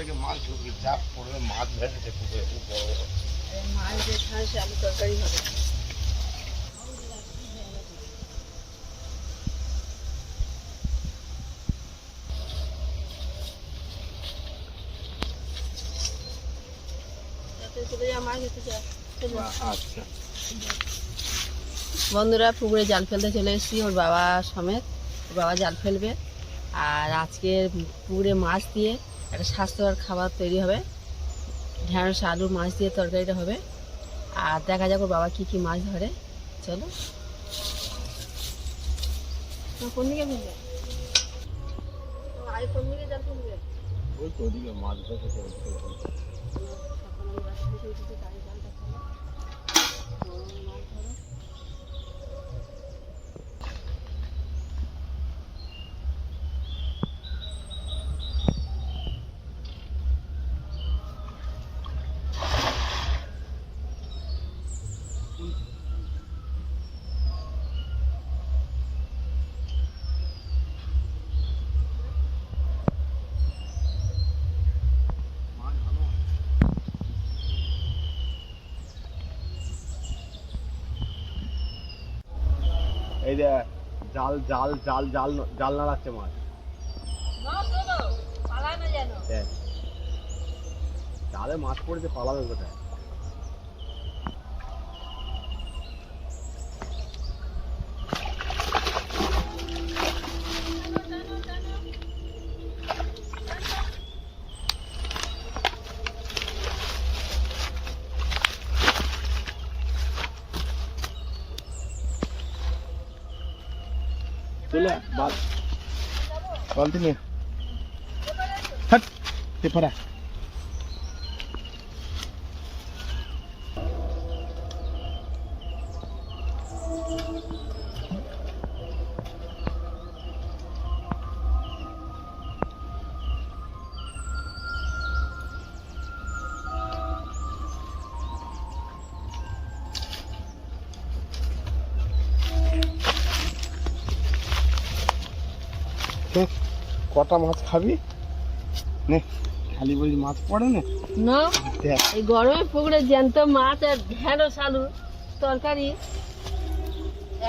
থেকে মাছ ঢুকি চাপ পড়বে মাছ পুকুরে খুব বড় বড় মাছ সে আলু তরকারি হবে। যা যা। যা। আচ্ছা। বন্ধুরা পুকুরে জাল ফেলতে চলে এসেছি ওর বাবা সমেত। ওর বাবা জাল ফেলবে। আর আজকে পুকুরে মাছ দিয়ে একটা স্বাস্থ্যকর খাবার তৈরি হবে। ঢেঁড়স আলু মাছ দিয়ে তরকারিটা হবে। আর দেখা যাক বাবা কী কী মাছ ধরে। চলো। কোন দিকে ফেলবে আই কোন দিকে জাল ওই তো ওদিকে মাছ ফেলছে। মাছ ভালো আছে। এই যে জাল জাল জাল জাল জাল নাড়াচ্ছে মাছ। জালে মাছ পড়েছে পালাবে কোথায়? Continue. Hut. Te para. কটা মাছ খাবি? নে খালি বলি মাছ পড়ে না? না এই গরমে পুকুরে জ্যান্ত মাছ আর ঢেঁড়স আলু তরকারি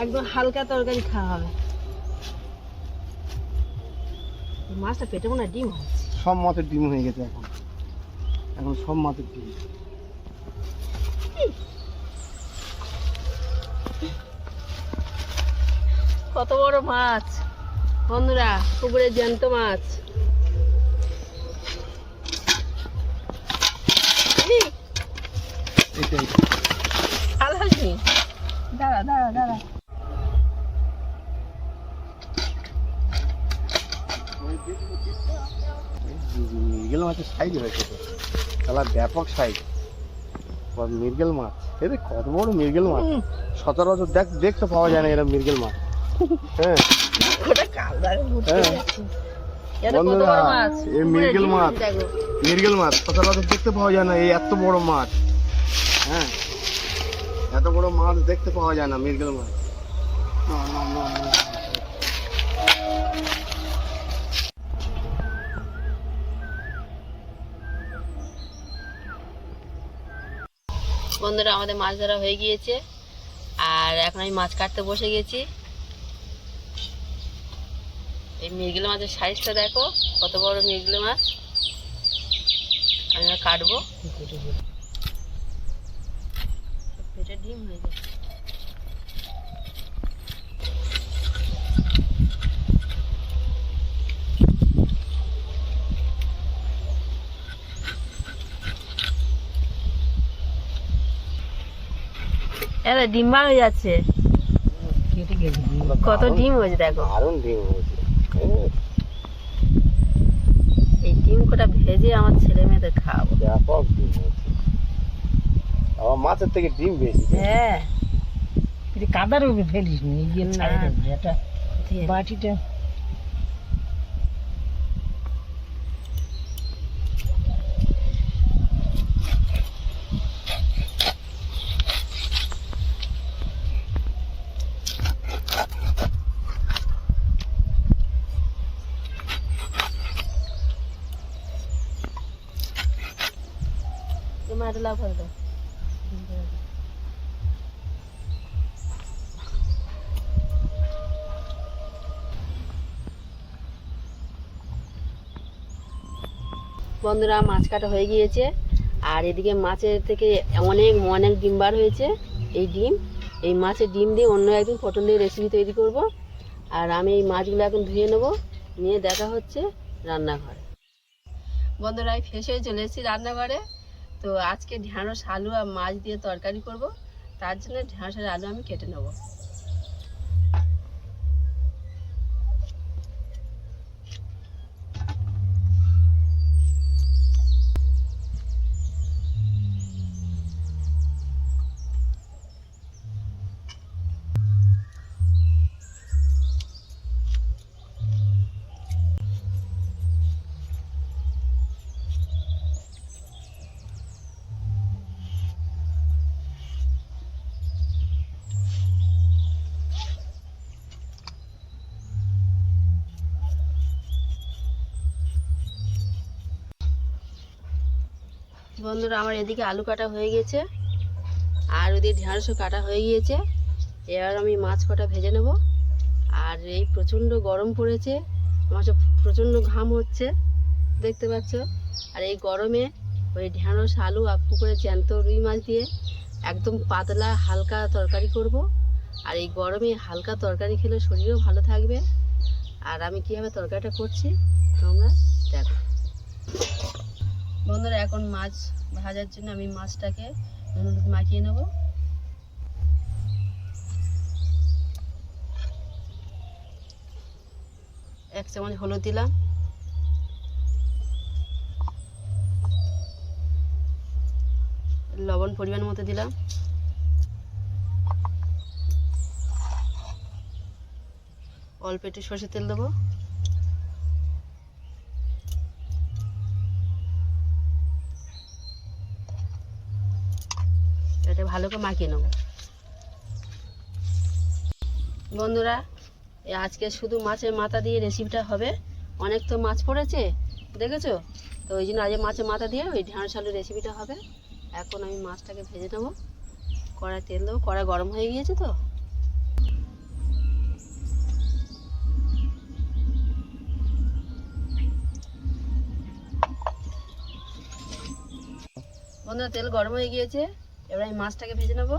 একদম হালকা তরকারি খাওয়া হবে। মাছটা পেটে মনে ডিম সব মাছের ডিম হয়ে গেছে এখন। এখন সব মাছের ডিম। কত বড় মাছ। বন্ধুরা পুকুরে জ্যান্ত মাছ। দাঁড়া দাঁড়া দাঁড়া। মৃগেল মাছের সাইজ হয়েছে তো। তাহলে ব্যাপক সাইজ। মৃগেল মাছ। এদের কত বড় মৃগেল মাছ। সচরাচর দেখ দেখতে পাওয়া যায় না এরা মৃগেল মাছ। হ্যাঁ। হ্যাঁ। বন্ধুরা, মাছ মৃগেল মাছ। দেখো। মাছ সচরাচর দেখতে পাওয়া যায় না এই এত বড় মাছ হ্যাঁ এত বড় মাছ দেখতে পাওয়া যায় না মাছ। বন্ধুরা আমাদের মাছ ধরা হয়ে গিয়েছে আর এখন আমি মাছ কাটতে বসে গেছি এই মিরগেল মাছের সাইজটা দেখো কত বড় মিরগেল মাছ। আমি কাটবো। পেটে ডিম হয়ে যায় ডিম বার হয়ে যাচ্ছে। কত ডিম হয়েছে দেখো। দারুণ ডিম হয়েছে। হ্যাঁ, এই ডিম কটা ভেজে আমার ছেলে মেয়েদের খাওয়াবো। ব্যাপক ডিম হয়েছে। আমার মাছের থেকে ডিম বেশি হ্যাঁ। কাদার উপরে ফেলিস নি এই না, এটা বাটিটা লাভ বন্ধুরা মাছ কাটা হয়ে গিয়েছে। আর এদিকে মাছের থেকে অনেক অনেক ডিম বার হয়েছে। এই ডিম এই মাছের ডিম দিয়ে অন্য একদিন পটল দিয়ে রেসিপি তৈরি করব। আর আমি এই মাছগুলো এখন ধুয়ে নেব। নিয়ে দেখা হচ্ছে রান্নাঘরে। বন্ধুরা ফেসে চলে এসেছি রান্নাঘরে। তো আজকে ঢ্যাঁড়স আলু আর মাছ দিয়ে তরকারি করব। তার জন্য ঢ্যাঁড়সের আলু আমি কেটে নেব। বন্ধুরা, আমার এদিকে আলু কাটা হয়ে গেছে আর ওদিকে ঢেঁড়সও কাটা হয়ে গিয়েছে। এবার আমি মাছ কটা ভেজে নেব। আর এই প্রচণ্ড গরম পড়েছে, আমার সব প্রচণ্ড ঘাম হচ্ছে, দেখতে পাচ্ছ? আর এই গরমে ওই ঢেঁড়স, আলু আর পুকুরে জ্যান্ত রুই মাছ দিয়ে একদম পাতলা হালকা তরকারি করব। আর এই গরমে হালকা তরকারি খেলে শরীরও ভালো থাকবে। আর আমি কীভাবে তরকারিটা করছি, তোমরা দেখো। বন্ধুরা, এখন মাছ ভাজার জন্য আমি মাছটাকে মাখিয়ে নেব। এক চামচ হলুদ দিলাম। লবণ পরিমাণ মতো দিলাম। অল্প একটু সর্ষের তেল দেবো। এটা ভালো করে মাখিয়ে নেব। বন্ধুরা আজকে শুধু মাছের মাথা দিয়ে রেসিপিটা হবে। অনেক তো মাছ পড়েছে, দেখেছ? তো ওই জন্য আজ মাছের মাথা দিয়ে ওই ঢেঁড়স আলুর রেসিপিটা হবে। এখন আমি মাছটাকে ভেজে নেব। কড়াই তেল দেবো কড়াই গরম হয়ে গিয়েছে তো। বন্ধুরা, তেল গরম হয়ে গিয়েছে। এবার আমি মাছটাকে ভেজে নেব।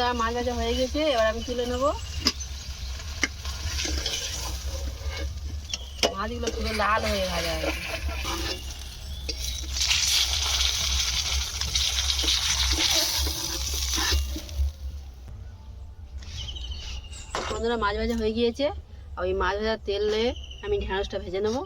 বন্ধুরা মাছ ভাজা হয়ে গেছে, এবার আমি তুলে নেব। মাছগুলো পুরো লাল হয়ে ভাজা হয়েছে। বন্ধুরা, মাছ ভাজা হয়ে গিয়েছে। আর ওই মাছ ভাজার তেলে আমি ঢেঁড়সটা ভেজে নেব।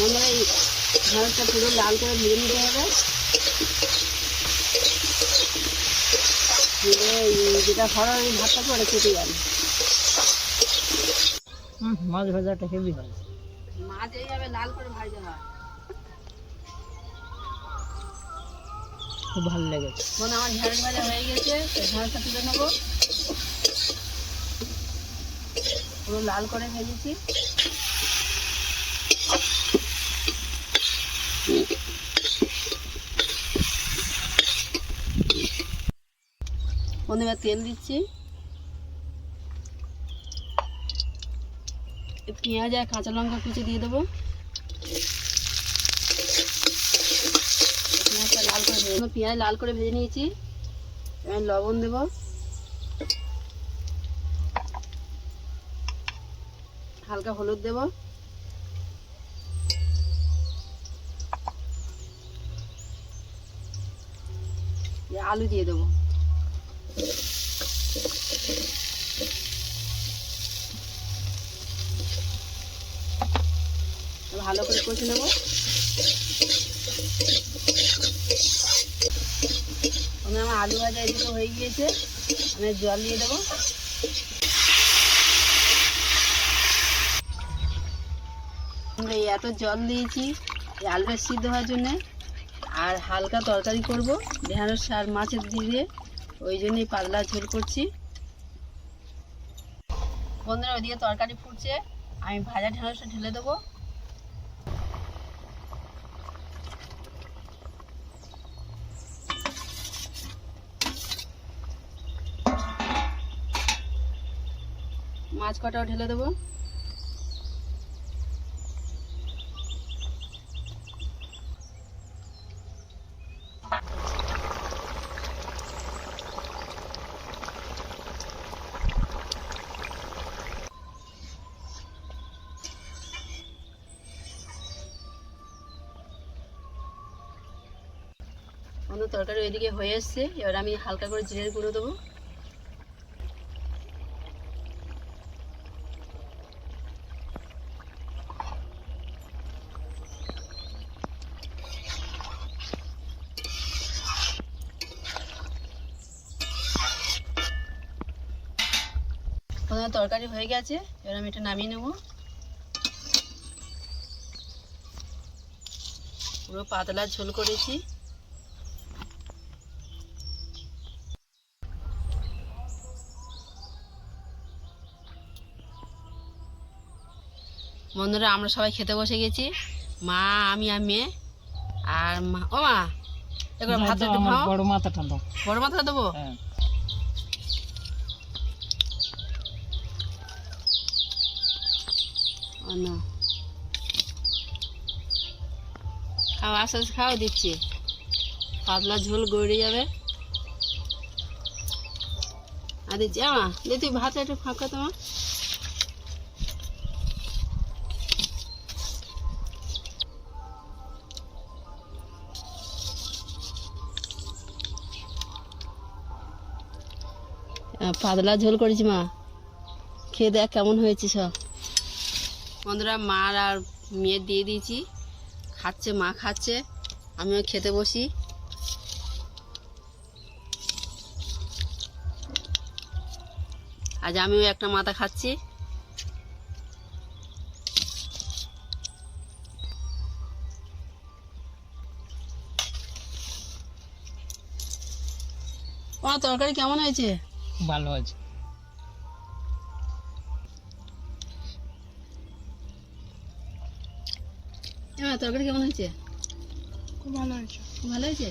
বন্ধুরা এই ঢেঁড়সটা পুরো লাল করে ভেজে নিতে হবে। যেটা খরা ওই ভাতটা পরে কেটে যাবে। হুম, মাছ ভাজাটা হেভি হয়। মাছ এইভাবে লাল করে ভাজতে হয়। খুব ভালো লেগেছে। মনে আমার ঢেঁড়স ভাজা হয়ে গেছে ঢেঁড়সটা তুলে নেব। পুরো লাল করে ভেজেছি। এবার তেল দিচ্ছি। পেঁয়াজ আর কাঁচা লঙ্কা কুচি দিয়ে দেবো। পেঁয়াজটা লাল করে এগুলো পেঁয়াজ লাল করে ভেজে নিয়েছি। এবার লবণ দেব। হালকা হলুদ দেব। আলু দিয়ে দেবো। ভালো করে কষে নেব। আমি আমার আলু ভাজা এদিকে হয়ে গিয়েছে। আমি জল দিয়ে দেবো। আমরা এত জল দিয়েছি আলুটা সিদ্ধ হওয়ার জন্যে। আর হালকা তরকারি করব ঢেঁড়স আর মাছের দিয়ে। ওই জন্যই পাতলা ঝোল করছি। বন্ধুরা ওইদিকে তরকারি ফুটছে। আমি ভাজা ঢেঁড়সটা ঢেলে দেবো। মাছ কটাও ঢেলে দেবো। অন্য তরকারি ওইদিকে হয়ে এসছে। এবার আমি হালকা করে জিরের গুঁড়ো দেবো। তরকারি হয়ে গেছে। এবার আমি এটা নামিয়ে নেব। পুরো পাতলা ঝোল করেছি। বন্ধুরা আমরা সবাই খেতে বসে গেছি। মা আমি আর মেয়ে। আর মা ও মা ভাত একটু খাও। বড় মাথাটা দাও। বড় মাথা দেবো? হ্যাঁ। না। খাও আস্তে আস্তে খাও দিচ্ছি। পাতলা ঝোল গড়ে যাবে। আর দিচ্ছি আমা দিদি ভাত একটু ফাঁকা তোমার পাতলা ঝোল করেছি মা। খেয়ে দেখ কেমন হয়েছে সব। বন্ধুরা, মার আর মেয়ের দিয়ে দিয়েছি। খাচ্ছে, মা খাচ্ছে। আমিও খেতে বসি। আজ আমিও একটা মাথা খাচ্ছি। তরকারি কেমন হয়েছে? ভালো আছে। হ্যাঁ তরকারি কেমন হয়েছে? খুব ভালো হয়েছে। খুব ভালো হয়েছে?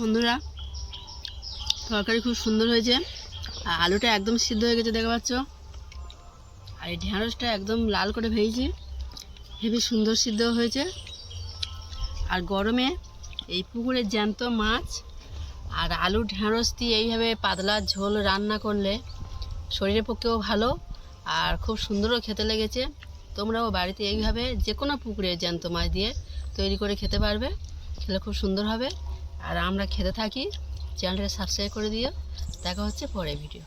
বন্ধুরা, তরকারি খুব সুন্দর হয়েছে। আর আলুটা একদম সিদ্ধ হয়ে গেছে, দেখতে পাচ্ছ? আর এই ঢেঁড়সটা একদম লাল করে ভেজেছি। হেবি সুন্দর সিদ্ধ হয়েছে। আর গরমে এই পুকুরে জ্যান্ত মাছ আর আলু ঢেঁড়স দিয়ে এইভাবে পাতলা ঝোল রান্না করলে শরীরের পক্ষেও ভালো আর খুব সুন্দরও খেতে লেগেছে। তোমরাও বাড়িতে এইভাবে যে কোনো পুকুরে জ্যান্ত মাছ দিয়ে তৈরি করে খেতে পারবে, খেলে খুব সুন্দর হবে। আর আমরা খেতে থাকি চ্যানেলটা সাবস্ক্রাইব করে দিও। দেখা হচ্ছে পরে ভিডিও